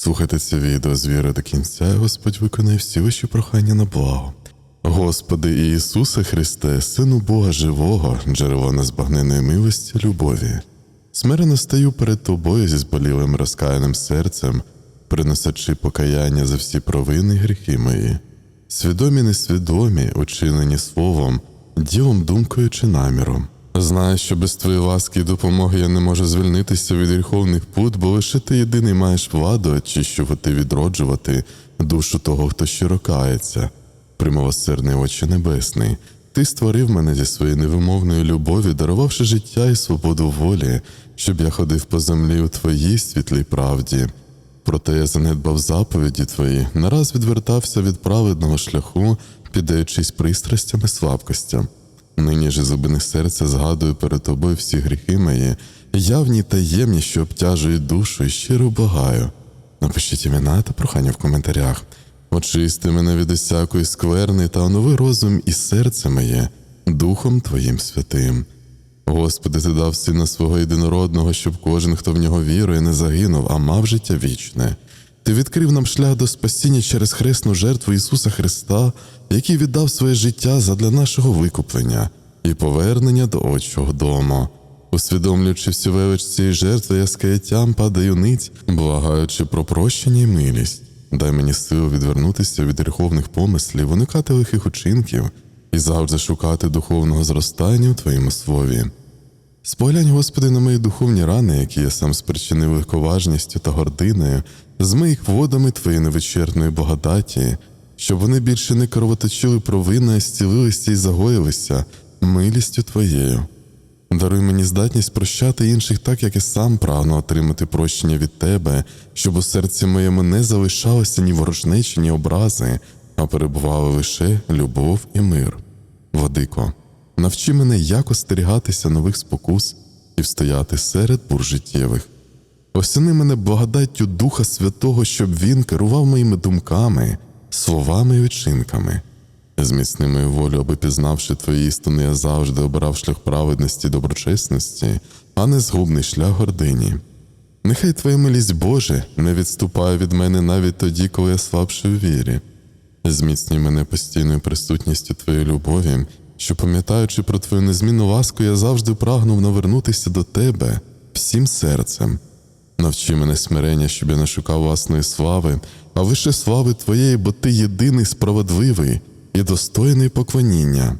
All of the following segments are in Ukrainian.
Слухайте це відео з віри до кінця, і Господь виконає всі ваші прохання на благо. Господи Ісусе Христе, Сину Бога Живого, джерело незбагненої милості, любові. Смирено стаю перед Тобою зі зболілим розкаяним серцем, приносячи покаяння за всі провини й гріхи мої, свідомі несвідомі, учинені словом, ділом, думкою чи наміром. Знаю, що без твоєї ласки і допомоги я не можу звільнитися від гріховних пут, бо лише ти єдиний маєш владу очищувати, відроджувати душу того, хто щиро кається. Примилосердний Отче Небесний, Ти створив мене зі своєї невимовної любові, дарувавши життя і свободу волі, щоб я ходив по землі у Твоїй світлій правді. Проте я занедбав заповіді Твої, нараз відвертався від праведного шляху, піддаючись пристрастям і слабкостям. Нині ж із глибини серця згадую перед тобою всі гріхи мої, явні та ємні, що обтяжують душу, і щиро благаю. Напишіть імена та прохання в коментарях. Очисти мене від усякої скверни та онови розум і серце моє Духом Твоїм святим. Господи, Ти дав Сина свого єдинородного, щоб кожен, хто в нього вірує, не загинув, а мав життя вічне. Ти відкрив нам шлях до спасіння через хресну жертву Ісуса Христа, який віддав своє життя задля нашого викуплення і повернення до Отчого дому. Усвідомлюючи всю велич цієї жертви, я з каяттям падаю ниць, благаючи про прощення і милість. Дай мені силу відвернутися від гріховних помислів, уникати лихих учинків і завжди шукати духовного зростання у Твоєму слові. Споглянь, Господи, на мої духовні рани, які я сам спричинив легковажністю та гординою, змий їх водами Твоєї невичерпної благодаті, щоб вони більше не кровоточили провини, зцілилися і загоїлися милістю Твоєю. Даруй мені здатність прощати інших так, як і сам прагну отримати прощення від Тебе, щоб у серці моєму не залишалося ні ворожнечі, ні образи, а перебували лише любов і мир. Владико, навчи мене, як остерігатися нових спокус і встояти серед бур життєвих. Осяни мене благодаттю Духа Святого, щоб Він керував моїми думками, словами і вчинками. Зміцни мою волю, аби пізнавши твої істини, я завжди обирав шлях праведності і доброчесності, а не згубний шлях гордині. Нехай Твоя милість Боже не відступає від мене навіть тоді, коли я слабший у вірі. Зміцнюй мене постійною присутністю Твоєї любові, що, пам'ятаючи про Твою незмінну ласку, я завжди прагнув навернутися до Тебе всім серцем. Навчи мене смирення, щоб я не шукав власної слави, а лише слави Твоєї, бо Ти єдиний справедливий і достойний поклоніння.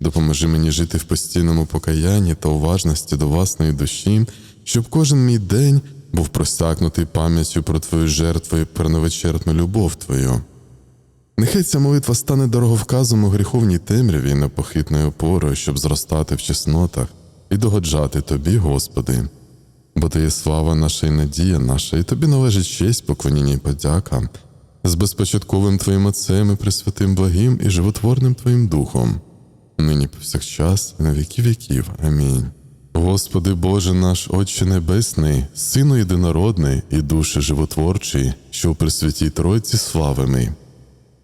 Допоможи мені жити в постійному покаянні та уважності до власної душі, щоб кожен мій день був просякнутий пам'яттю про Твою жертву і про любов Твою. Нехай ця молитва стане дороговказом у гріховній темряві і непохитною опорою, щоб зростати в чеснотах і догоджати Тобі, Господи. Бо Ти є слава наша і надія наша, і тобі належить честь, поклоніння і подяка з безпочатковим Твоїм Отцем і Пресвятим благим і животворним Твоїм Духом, нині повсякчас і на віки віків. Амінь. Господи Боже наш, Отче Небесний, Сину єдинородний і Душе животворчий, що у Пресвятій Тройці славимий.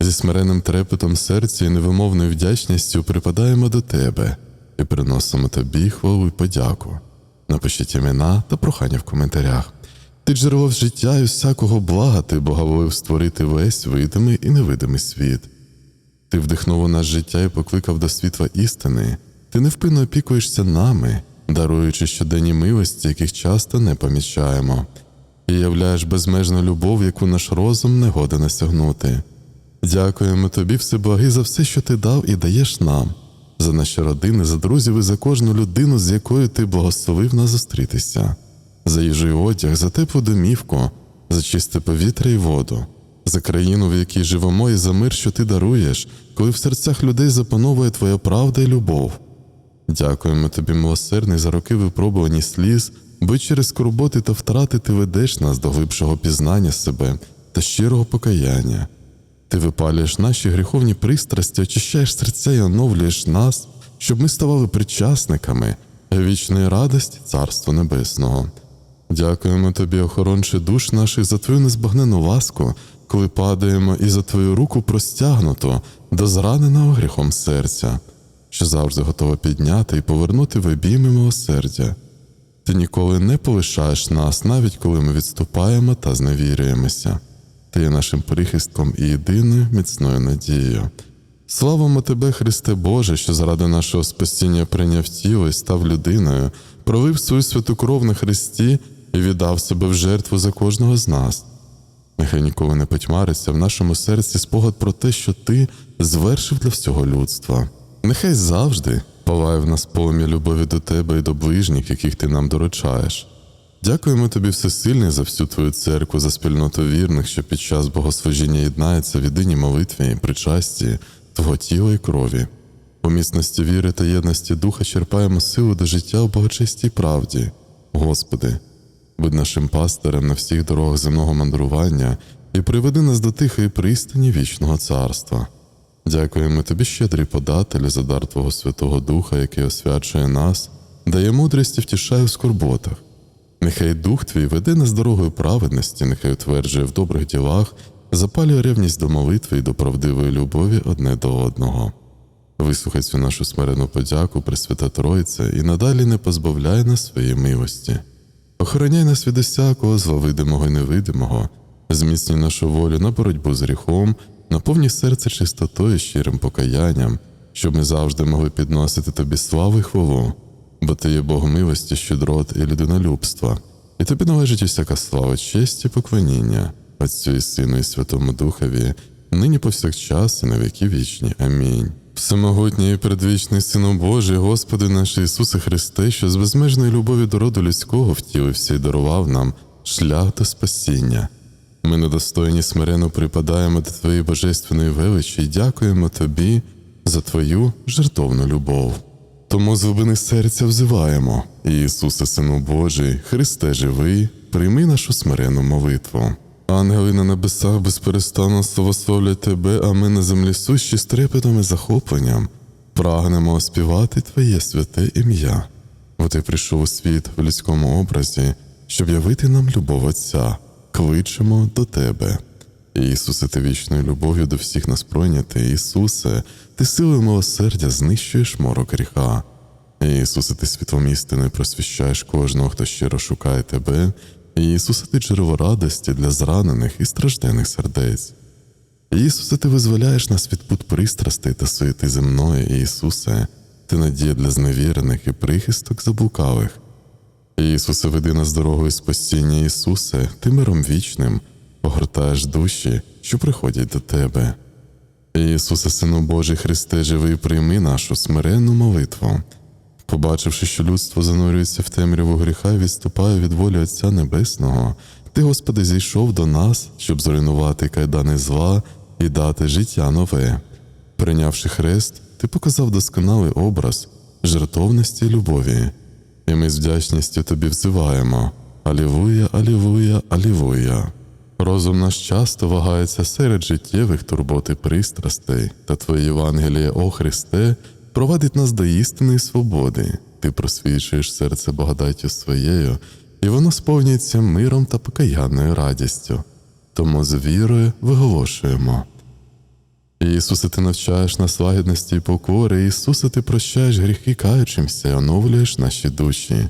Зі смиренним трепетом серця і невимовною вдячністю припадаємо до Тебе і приносимо Тобі хвалу і подяку. Напишіть імена та прохання в коментарях. Ти джерело життя і всякого блага, ти благоволив створити весь видимий і невидимий світ. Ти вдихнув у нас життя і покликав до світла істини, ти невпинно опікуєшся нами, даруючи щоденні милості, яких часто не помічаємо, і являєш безмежну любов, яку наш розум не годен осягнути. Дякуємо тобі, Всеблагий, за все, що ти дав і даєш нам, за наші родини, за друзів і за кожну людину, з якою ти благословив нас зустрітися за їжу і одяг, за теплу домівку, за чисте повітря і воду, за країну, в якій живемо, і за мир, що ти даруєш, коли в серцях людей запановує твоя правда і любов. Дякуємо тобі, милосердний, за роки випробувані сліз, бо через скорботи та втрати ти ведеш нас до глибшого пізнання себе та щирого покаяння. Ти випалюєш наші гріховні пристрасті, очищаєш серця і оновлюєш нас, щоб ми ставали причасниками вічної радості Царства Небесного. Дякуємо тобі, охоронче душ наших, за твою незбагнену ласку, коли падаємо і за твою руку простягнуто до зраненого гріхом серця, що завжди готова підняти і повернути в обійми милосердя. Ти ніколи не полишаєш нас, навіть коли ми відступаємо та зневірюємося. Ти є нашим прихистком і єдиною міцною надією. Славимо Тебе, Христе Боже, що заради нашого спасіння прийняв тіло і став людиною, пролив свою святу кров на Христі і віддав себе в жертву за кожного з нас. Нехай ніколи не потьмариться в нашому серці спогад про те, що ти звершив для всього людства. Нехай завжди палає в нас полум'я любові до тебе і до ближніх, яких ти нам доручаєш. Дякуємо тобі, всесильний, за всю твою церкву, за спільноту вірних, що під час богослужіння єднається в єдиній молитві і причасті Твого тіла і крові. У міцності віри та єдності духа черпаємо силу до життя у благочестій правді. Господи, будь нашим пастирем на всіх дорогах земного мандрування і приведи нас до тихої пристані вічного царства. Дякуємо тобі, щедрий подателю, за дар Твого Святого Духа, який освячує нас, дає мудрість і втішає в скорботах. Нехай Дух Твій веде нас дорогою праведності, нехай утверджує в добрих ділах, запалює ревність до молитви і до правдивої любові одне до одного. Вислухай цю нашу смирену подяку, Пресвята Тройце, і надалі не позбавляй нас своєї милості. Охороняй нас від усякого зла видимого і невидимого, зміцнюй нашу волю на боротьбу з гріхом, наповні серце чистотою і щирим покаянням, щоб ми завжди могли підносити тобі славу і хвалу, бо ти є Бог милості, щедрот і людинолюбства, і тобі належить усяка слава, честь і поклоніння, Отцю і Сину і Святому Духові, нині повсякчас і на віки вічні. Амінь. Всемогутній і предвічний Сину Божий, Господи наш Ісусе Христе, що з безмежної любові до роду людського втілився і дарував нам шлях до спасіння. Ми недостойні смирено припадаємо до Твоєї божественної величі і дякуємо Тобі за Твою жертовну любов. Тому з глибини серця взиваємо, Ісусе, Сину Божий, Христе живий, прийми нашу смирену молитву. Ангели на небесах безперестанно славословлять Тебе, а ми на землі сущі з трепетом і захопленням. Прагнемо оспівати Твоє святе ім'я. Бо Ти прийшов у світ в людському образі, щоб явити нам любов Отця, кличемо до Тебе. Ісусе, ти вічною любов'ю до всіх нас пройнятий, Ісусе, ти силою милосердя знищуєш морок гріха. Ісусе, ти світлом істини просвіщаєш кожного, хто щиро шукає тебе. Ісусе, ти джерело радості для зранених і страждених сердець. Ісусе, ти визволяєш нас від пут пристрастей та суєти земної, Ісусе, ти надія для зневірених і прихисток заблукалих. Ісусе, веди нас дорогою спасіння, Ісусе, ти миром вічним, погортаєш душі, що приходять до Тебе. Ісусе, Сину Божий, Христе, живий, прийми нашу смиренну молитву. Побачивши, що людство занурюється в темряву гріха і відступає від волі Отця Небесного, Ти, Господи, зійшов до нас, щоб зруйнувати кайдани зла і дати життя нове. Прийнявши хрест, Ти показав досконалий образ жертовності і любові, і ми з вдячністю Тобі взиваємо Алілуя, Алілуя, Алілуя. Розум наш часто вагається серед життєвих турбот і пристрастей, та Твоє Євангеліє, о Христе, провадить нас до істини і свободи. Ти просвічуєш серце благодаттю своєю, і воно сповнюється миром та покаянною радістю. Тому з вірою виголошуємо. Ісусе, ти навчаєш нас лагідності і покори, Ісусе, ти прощаєш гріхи каючимся і оновлюєш наші душі.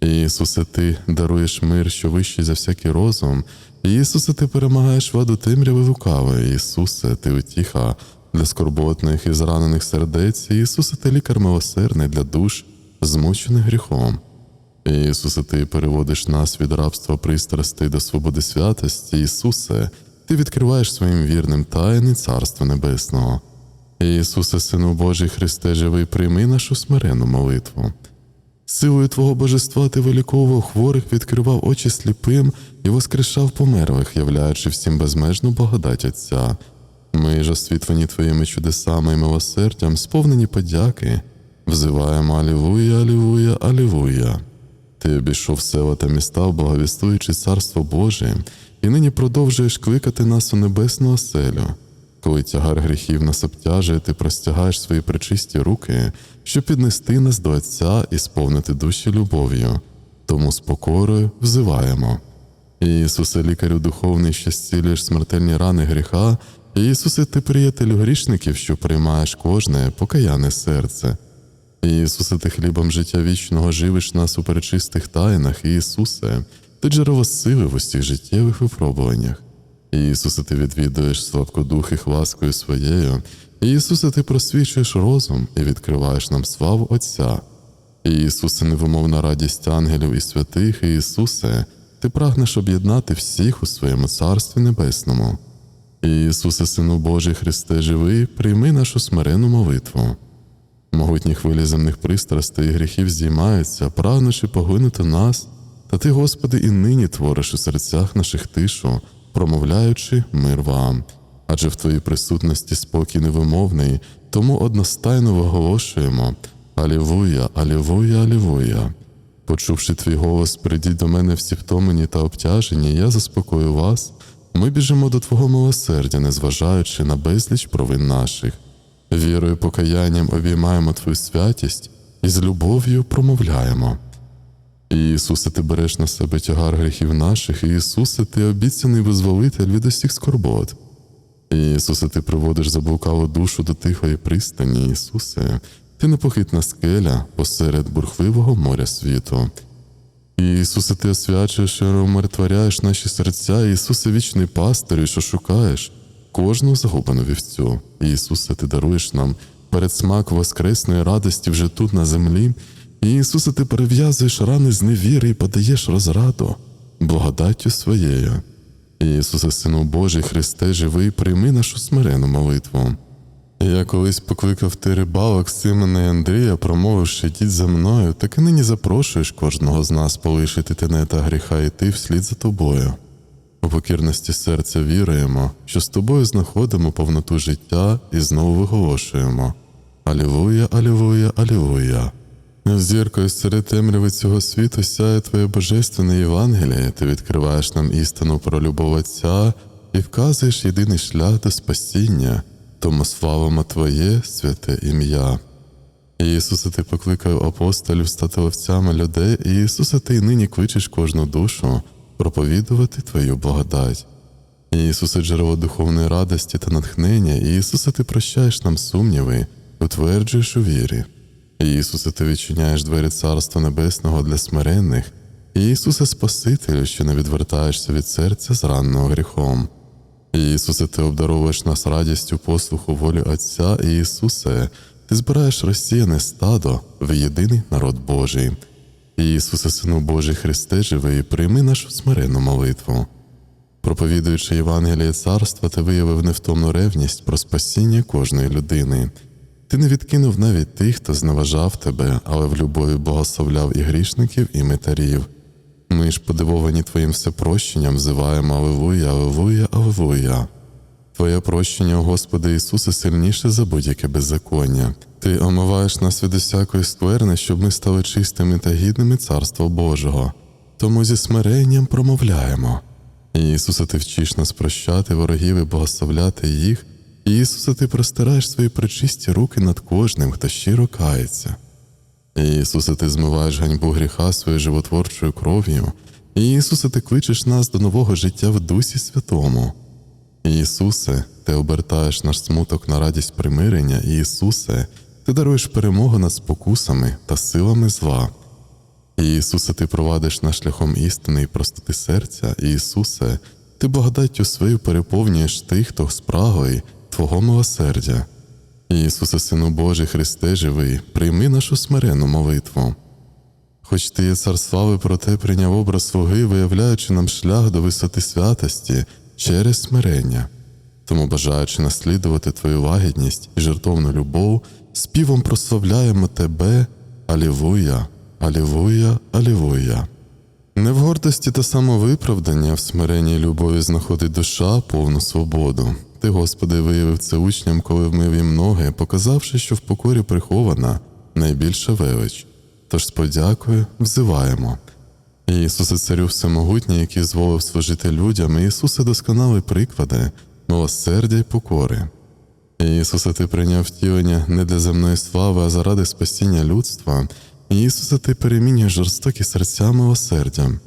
Ісусе, ти даруєш мир, що вищий за всякий розум. Ісусе, ти перемагаєш владу темряви лукавої. Ісусе, ти утіха для скорботних і зранених сердець. Ісусе, ти лікар милосердний для душ, змучених гріхом. Ісусе, ти переводиш нас від рабства пристрастей до свободи святості. Ісусе, ти відкриваєш своїм вірним тайни Царства Небесного. Ісусе, Сину Божий, Христе, живий, прийми нашу смирену молитву. Силою Твого божества ти виліковував хворих, відкривав очі сліпим і воскрешав померлих, являючи всім безмежну благодать Отця. Ми ж освітлені Твоїми чудесами і милосердям, сповнені подяки, взиваємо Алілуя, Алілуя, Алілуя. Ти обійшов села та міста, благовістуючи Царство Боже, і нині продовжуєш кликати нас у небесну оселю. Коли тягар гріхів нас обтяжує, ти простягаєш свої причисті руки, щоб піднести нас до Отця і сповнити душі любов'ю. Тому з покорою взиваємо. Ісусе, лікарю духовний, що зцілюєш смертельні рани гріха, Ісусе, ти приятелю грішників, що приймаєш кожне покаяне серце. Ісусе, ти хлібом життя вічного живиш нас у перечистих тайнах, Ісусе, ти джерело сили в усіх життєвих випробуваннях. Ісусе, ти відвідуєш слабкодухих ласкою своєю. Ісусе, ти просвічуєш розум і відкриваєш нам славу Отця. Ісусе, невимовна радість ангелів і святих, Ісусе, ти прагнеш об'єднати всіх у своєму Царстві Небесному. І, Ісусе, Сину Божий Христе, живий, прийми нашу смирену молитву. Могутні хвилі земних пристрастей і гріхів здіймаються, прагнучи поглинути нас, та ти, Господи, і нині твориш у серцях наших тишу, промовляючи мир вам. Адже в Твоїй присутності спокій невимовний, тому одностайно виголошуємо Алілуя, Алілуя, Алілуя. Почувши твій голос, прийдіть до мене всі втомлені та обтяжені, я заспокою вас. Ми біжимо до Твого милосердя, незважаючи на безліч провин наших. Вірою, покаянням обіймаємо Твою святість і з любов'ю промовляємо. Ісусе, ти береш на себе тягар гріхів наших, Ісусе, ти обіцяний визволитель від усіх скорбот. Ісусе, ти приводиш заблукалу душу до тихої пристані, Ісусе, ти непохитна скеля посеред бурхливого моря світу. Ісусе, ти освячуєш і умиротворяєш наші серця, Ісусе, вічний пастирю, що шукаєш кожну загублену вівцю. Ісусе, ти даруєш нам передсмак воскресної радості вже тут на землі. Ісусе, ти перев'язуєш рани з невіри і подаєш розраду, благодаттю своєю. Ісусе, Сину Божий, Христе, живий, прийми нашу смирену молитву. Я колись покликав ти рибалок Симона і Андрія, промовивши «Йдіть за мною, так і нині запрошуєш кожного з нас полишити тенета гріха і йти вслід за тобою. У покірності серця віруємо, що з тобою знаходимо повноту життя і знову виголошуємо Алілуя, Алілуя, Алілуя. Зіркою серед темряви цього світу сяє Твоє божественне Євангеліє, ти відкриваєш нам істину про любов Отця і вказуєш єдиний шлях до спасіння, тому славимо Твоє святе ім'я. Ісусе, ти покликав апостолів стати ловцями людей, і Ісусе, ти й нині кличеш кожну душу проповідувати Твою благодать. Ісусе, джерело духовної радості та натхнення, Ісусе, ти прощаєш нам сумніви, утверджуєш у вірі. Ісусе, ти відчиняєш двері Царства Небесного для смиренних, Ісусе, Спасителю, що не відвертаєшся від серця зраненого гріхом. Ісусе, ти обдаровуєш нас радістю послуху волі Отця, і Ісусе, ти збираєш розсіяне стадо в єдиний народ Божий. Ісусе, Сину Божий Христе, живий, прийми нашу смиренну молитву. Проповідуючи Євангеліє царства, ти виявив невтомну ревність про спасіння кожної людини. Ти не відкинув навіть тих, хто зневажав тебе, але в любові благословляв і грішників, і митарів. Ми ж, подивовані Твоїм всепрощенням, взиваємо Алилуя, Алилуя, Алилуя. Твоє прощення, Господи Ісусе, сильніше за будь-яке беззаконня. Ти омиваєш нас від усякої скверни, щоб ми стали чистими та гідними Царства Божого. Тому зі смиренням промовляємо. Ісусе, ти вчиш нас прощати ворогів і благословляти їх. Ісусе, ти простираєш свої пречисті руки над кожним, хто щиро кається. Ісусе, ти змиваєш ганьбу гріха своєю животворчою кров'ю. Ісусе, ти кличеш нас до нового життя в Дусі Святому. Ісусе, ти обертаєш наш смуток на радість примирення, Ісусе, ти даруєш перемогу над спокусами та силами зла. Ісусе, ти провадиш нас шляхом істини і простоти серця, Ісусе, ти благодаттю свою переповнюєш тих, хто спрагує Твого милосердя. Ісусе, Сину Божий, Христе живий, прийми нашу смирену молитву. Хоч ти цар слави, проте прийняв образ слуги, виявляючи нам шлях до висоти святості через смирення. Тому, бажаючи наслідувати Твою лагідність і жертовну любов, співом прославляємо Тебе, Алілуя, Алілуя, Алілуя. Не в гордості та самовиправдання, в смиренній любові знаходить душа повну свободу. Ти, Господи, виявив це учням, коли вмив їм ноги, показавши, що в покорі прихована найбільша велич. Тож з подякою взиваємо. Ісусе, Царю Всемогутній, який зволив служити людям, Ісусе, досконалий приклади, милосердя й покори. Ісусе, Ти прийняв втілення не для земної слави, а заради спасіння людства. Ісусе, Ти перемінюєш жорстокі серця милосердям.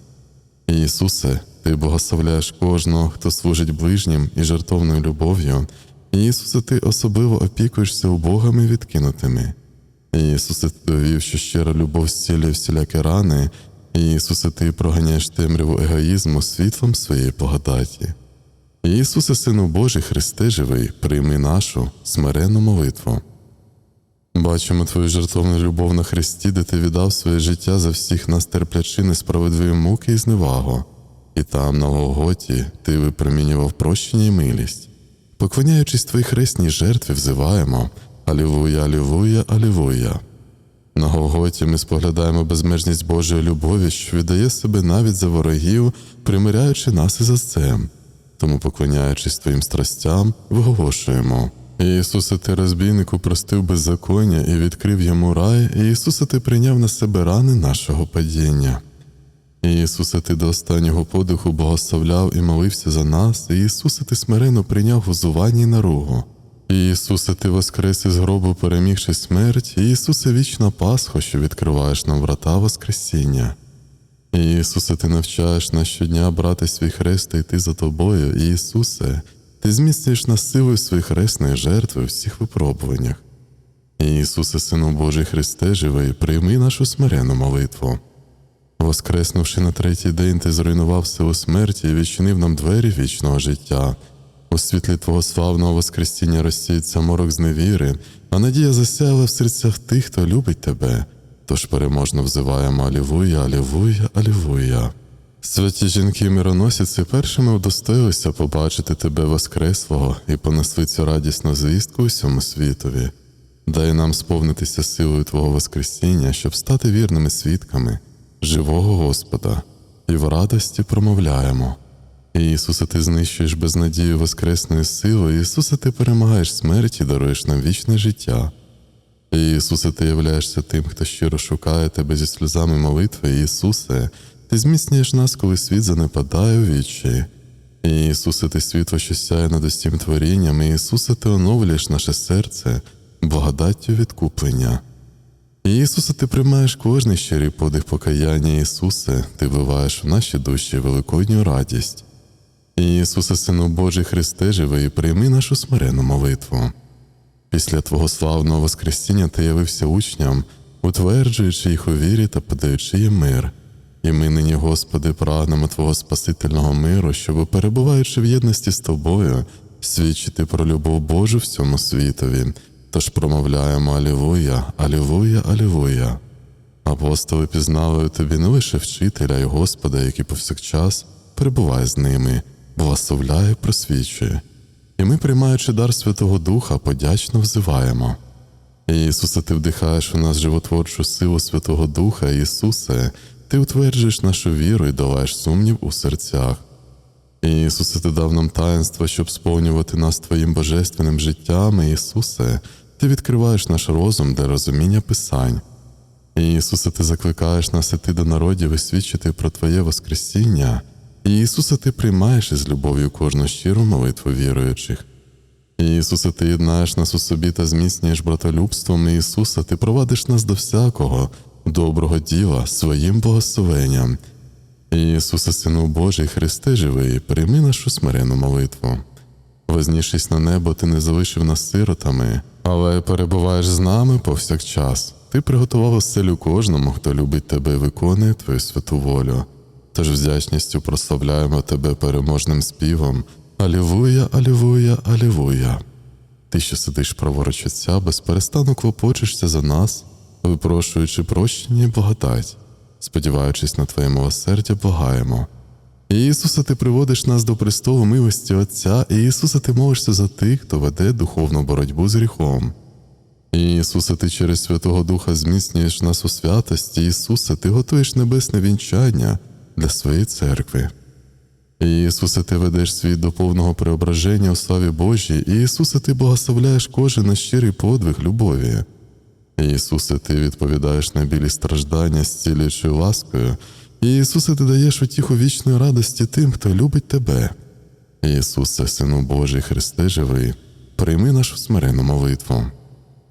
Ісусе, Ти благословляєш кожного, хто служить ближнім і жертовною любов'ю. Ісусе, Ти особливо опікуєшся убогами відкинутими. Ісусе, ти довів, що щира любов зцілює всілякі рани, Ісусе, ти проганяєш темряву егоїзму світлом своєї благодаті. Ісусе, Сину Божий, Христе живий, прийми нашу смиренну молитву. Бачимо твою жертовну любов на Христі, де ти віддав своє життя за всіх нас терплячи несправедливі муки і зневагу. І там, на Голготі, ти випромінював прощення і милість. Поклоняючись твоїй хресній жертві, взиваємо Алілуя, Алілуя, Алілуя. На Голготі ми споглядаємо безмежність Божої любові, що віддає себе навіть за ворогів, примиряючи нас із Отцем. Тому, поклоняючись твоїм страстям, виголошуємо. Ісусе, ти розбійнику простив беззаконня і відкрив йому рай, і Ісусе, ти прийняв на себе рани нашого падіння. Ісусе, ти до останнього подиху благословляв і молився за нас, і Ісусе, ти смиренно прийняв гузування і наругу. Ісусе, ти воскрес із гробу, перемігши смерть, Ісусе, вічна Пасха, що відкриваєш нам врата Воскресіння. Ісусе, ти навчаєш нас щодня брати свій хрест та йти за тобою, Ісусе, ти зміцнюєш нас силою своїх хресної жертви у всіх випробуваннях. Ісусе, Сину Божий Христе, живий, прийми нашу смиренну молитву. Воскреснувши на третій день, ти зруйнував силу смерті і відчинив нам двері вічного життя. У світлі Твого славного Воскресіння розсіється морок зневіри, а надія засяяла в серцях тих, хто любить тебе. Тож переможно взиваємо Алілуя, Алілуя, Алілуя. Святі жінки мироносиці першими удостоїлися побачити тебе Воскреслого і понесли цю радісну звістку усьому світові. Дай нам сповнитися силою Твого Воскресіння, щоб стати вірними свідками живого Господа, і в радості промовляємо. Ісусе, ти знищуєш безнадію воскресною силою, Ісусе, ти перемагаєш смерть і даруєш нам вічне життя. Ісусе, ти являєшся тим, хто щиро шукає тебе зі сльозами молитви, Ісусе, ти зміцнюєш нас, коли світ занепадає у вічі. Ісусе, ти світло, що сяє над усім творінням, Ісусе, ти оновлюєш наше серце благодаттю відкуплення. Ісусе, ти приймаєш кожний щирий подих покаяння, Ісусе, ти вливаєш в наші душі великодню радість. Ісусе, Сину Божий Христе, живий, прийми нашу смиренну молитву. Після Твого славного Воскресіння ти явився учням, утверджуючи їх у вірі та подаючи їм мир. І ми нині, Господи, прагнемо Твого Спасительного миру, щоб, перебуваючи в єдності з Тобою, свідчити про любов Божу всьому світові. Тож промовляємо Алілуя, Алілуя, Алілуя. Апостоли пізнали тобі не лише вчителя і Господа, який повсякчас перебуває з ними, благословляє просвічує. І ми, приймаючи дар Святого Духа, подячно взиваємо. Ісусе, ти вдихаєш у нас животворчу силу Святого Духа, Ісусе, ти утверджуєш нашу віру і долаєш сумнів у серцях. Ісусе, ти дав нам таїнство, щоб сповнювати нас Твоїм божественним життям, Ісусе, ти відкриваєш наш розум для розуміння Писань. Ісусе, ти закликаєш нас іти до народів і свідчити про Твоє Воскресіння. Ісусе, ти приймаєш із любов'ю кожну щиру молитву віруючих. Ісусе, ти єднаєш нас у собі та зміцнюєш братолюбством, Ісусе, ти провадиш нас до всякого доброго діла своїм благословенням. Ісусе, Сину Божий, Христе живий, прийми нашу смиренну молитву. Вознішись на небо, ти не залишив нас сиротами, але перебуваєш з нами повсякчас. Ти приготував оселю кожному, хто любить тебе і виконує твою святу волю. Тож вдячністю прославляємо тебе переможним співом. Алілуя, алілуя, алілуя. Ти, що сидиш праворуч Отця, безперестану клопочешся за нас, випрошуючи прощення і благодать, сподіваючись на Твоє милосердя, благаємо. Ісусе, ти приводиш нас до престолу милості Отця, і Ісусе, ти молишся за тих, хто веде духовну боротьбу з гріхом. Ісусе, ти через Святого Духа зміцнюєш нас у святості, Ісусе, ти готуєш небесне вінчання для своєї церкви. Ісусе, ти ведеш світ до повного преображення у славі Божій, Ісусе, ти благословляєш кожен на щирий подвиг любові. Ісусе, ти відповідаєш на білі страждання зцілюючою ласкою, Ісусе, ти даєш утіху вічної радості тим, хто любить тебе. Ісусе, Сину Божий, Христе живий, прийми нашу смиренну молитву.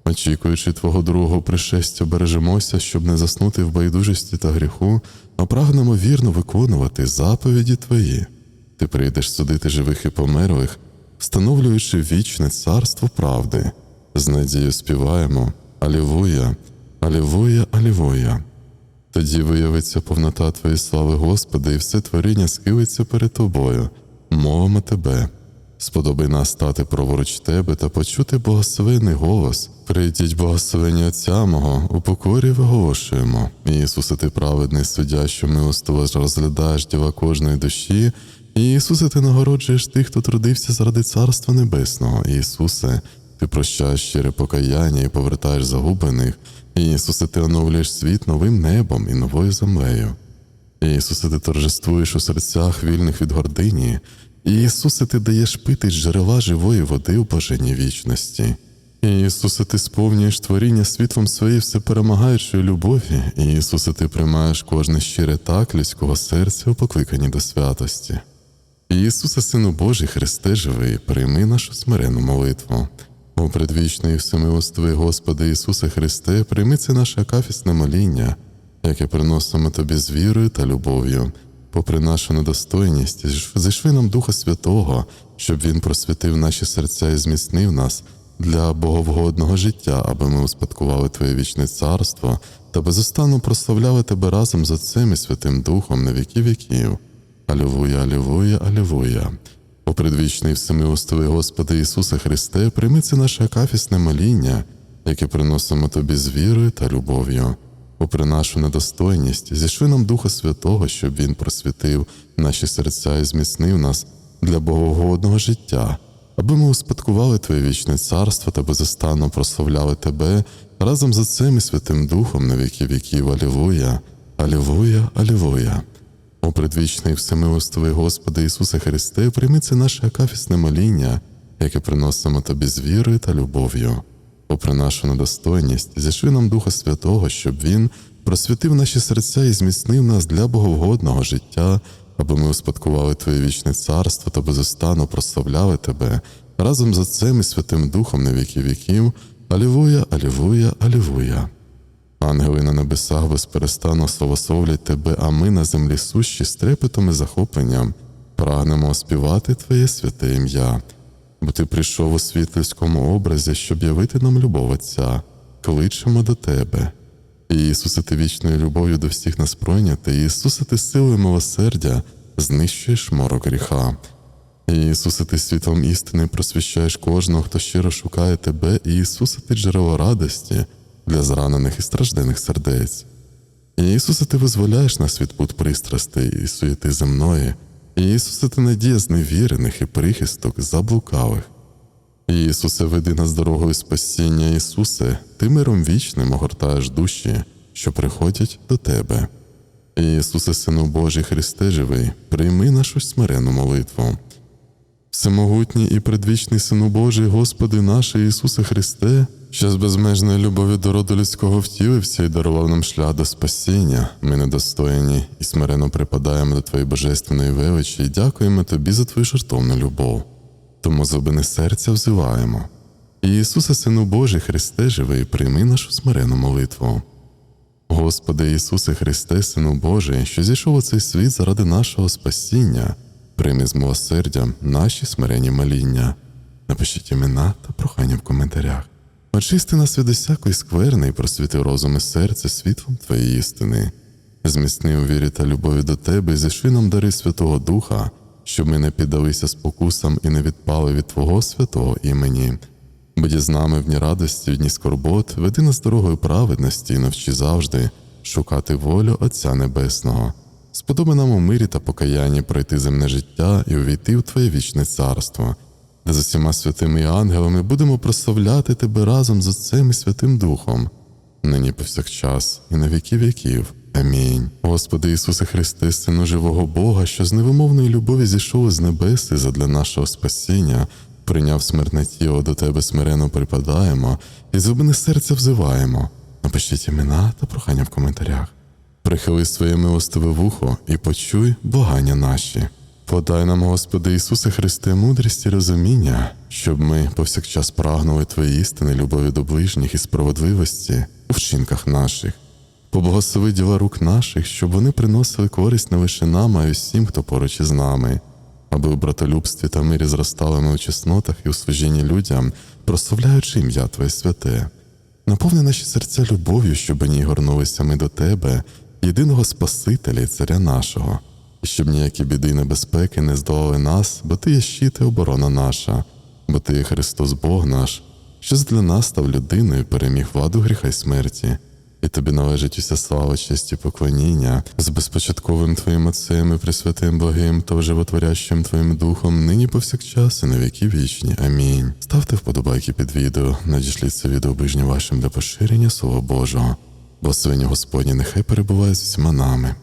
Очікуючи Твого другого пришестя, бережемося, щоб не заснути в байдужості та гріху, а прагнемо вірно виконувати заповіді Твої. Ти прийдеш судити живих і померлих, встановлюючи вічне царство правди. З надією співаємо Алілуя, Алілуя, алілуя. Тоді виявиться повнота Твоєї слави, Господи, і все творіння схилиться перед Тобою. Мовимо Тебе. Сподобай нас стати праворуч Тебе та почути благословений голос. Прийдіть благословені Отця мого, у покорі виголошуємо. Ісусе, ти праведний суддя, що милостиво розглядаєш діла кожної душі. І Ісусе, ти нагороджуєш тих, хто трудився заради Царства Небесного. Ісусе, ти прощаєш щире покаяння і повертаєш загублених. Ісусе, ти оновлюєш світ новим небом і новою землею. Ісусе, ти торжествуєш у серцях вільних від гордині. Ісусе, ти даєш пити з джерела живої води у блаженній вічності. Ісусе, ти сповнюєш творіння світлом своєї всеперемагаючої любові. Ісусе, ти приймаєш кожне щире так людського серця у покликанні до святості. Ісусе, Сину Божий, Христе живий, прийми нашу смирену молитву. О предвічний і всемилостивий Господи Ісусе Христе, прийми це наше акафісне моління, яке приносимо Тобі з вірою та любов'ю. Попри нашу недостойність, зійшли нам Духа Святого, щоб Він просвятив наші серця і зміцнив нас для боговгодного життя, аби ми успадкували Твоє вічне царство та безостанно прославляли Тебе разом з Отцем і Святим Духом на віки віків. Алілуя, алілуя, алілуя. О предвічний всемилостивий Господи Ісусе Христе, прийми це наше акафісне моління, яке приносимо Тобі з вірою та любов'ю. Попри нашу недостойність, зійшли нам Духа Святого, щоб Він просвітив наші серця і зміцнив нас для богогодного життя, аби ми успадкували Твоє вічне царство та безостанно прославляли Тебе разом з Отцем і Святим Духом на віки віків. Алілуя, Алілуя, Алілуя. О предвічний всемилостивий Господи Ісусе Христе, прийми це наше акафісне моління, яке приносимо Тобі з вірою та любов'ю. Попри нашу недостойність, зішли нам Духа Святого, щоб Він просвітив наші серця і зміцнив нас для боговгодного життя, аби ми успадкували Твоє вічне царство та безостанно прославляли Тебе разом з Отцем і Святим Духом на віки віків. Алілуя, алілуя, алілуя. Ангели на небесах безперестанно славословлять тебе, а ми на землі сущі з трепетом і захопленням прагнемо оспівати Твоє святе ім'я, бо Ти прийшов у світлівському образі, щоб явити нам любов Отця, кличемо до Тебе. Ісусе, ти вічною любов'ю до всіх нас пройнятий, Ісусе, ти силою милосердя знищуєш морок гріха. Ісусе, ти світлом істини просвіщаєш кожного, хто щиро шукає тебе, і Ісусе, ти джерело радості для зранених і страждених сердець. Ісусе, ти визволяєш нас від пут пристрастей і суєти земної, Ісусе, ти надія зневірених і прихисток заблукавих. Ісусе, веди нас дорогою спасіння, Ісусе, ти миром вічним огортаєш душі, що приходять до Тебе. Ісусе, Сину Божий, Христе живий, прийми нашу смирену молитву. Всемогутній і предвічний Сину Божий, Господи наш Ісусе Христе, що з безмежною любов'ю до роду людського втілився і дарував нам шлях до спасіння. Ми недостояні і смирено припадаємо до Твоєї божественної величі і дякуємо Тобі за Твою жартовну любов. Тому зубини серця взиваємо. Ісусе, Сину Божий, Христе живий, прийми нашу смирену молитву. Господи Ісусе Христе, Сину Божий, що зійшов у цей світ заради нашого спасіння, прийми з милосердям наші смирені моління. Напишіть імена та прохання в коментарях. Очисти нас від усякої скверни і просвіти розум і серце світлом Твоєї істини. Зміцни у вірі та любові до Тебе і зішли нам дари Святого Духа, щоб ми не піддалися спокусам і не відпали від Твого святого імені. Будь з нами в дні радості, в дні скорбот, веди нас дорогою праведності і навчи завжди шукати волю Отця Небесного. Сподоби нам у мирі та покаянні пройти земне життя і увійти в Твоє вічне царство, де з усіма святими і ангелами будемо прославляти Тебе разом з Отцем і Святим Духом, нині повсякчас і на віки віків. Амінь. Господи Ісусе Христе, Сину живого Бога, що з невимовної любові зійшов із небес і задля нашого спасіння, прийняв смертне тіло до Тебе смирено припадаємо і зубини серця взиваємо. Напишіть імена та прохання в коментарях. Прихили своє милостиве вухо і почуй благання наші. Подай нам, Господи Ісусе Христе, мудрість і розуміння, щоб ми повсякчас прагнули Твої істини, любові до ближніх і справедливості у вчинках наших. Поблагослови діла рук наших, щоб вони приносили користь не лише нам, а й усім, хто поруч із нами, аби у братолюбстві та мирі зростали ми у чеснотах і у служінні людям, прославляючи ім'я Твоє святе. Наповни наші серця любов'ю, щоб ні горнулися ми до Тебе, єдиного Спасителя і Царя нашого, щоб ніякі біди й небезпеки не здолали нас, бо Ти є щит і оборона наша, бо Ти є Христос Бог наш, що для нас став людиною, переміг владу гріха й смерті. І тобі належить уся слава, честь і поклоніння з безпочатковим Твоїм Отцем і Пресвятим Благим та животворящим Твоїм Духом, нині повсякчас і на віки вічні. Амінь. Ставте вподобайки під відео, надішліть це відео ближнім вашим для поширення Слова Божого. Благословення Господні нехай перебуває з усіма нами,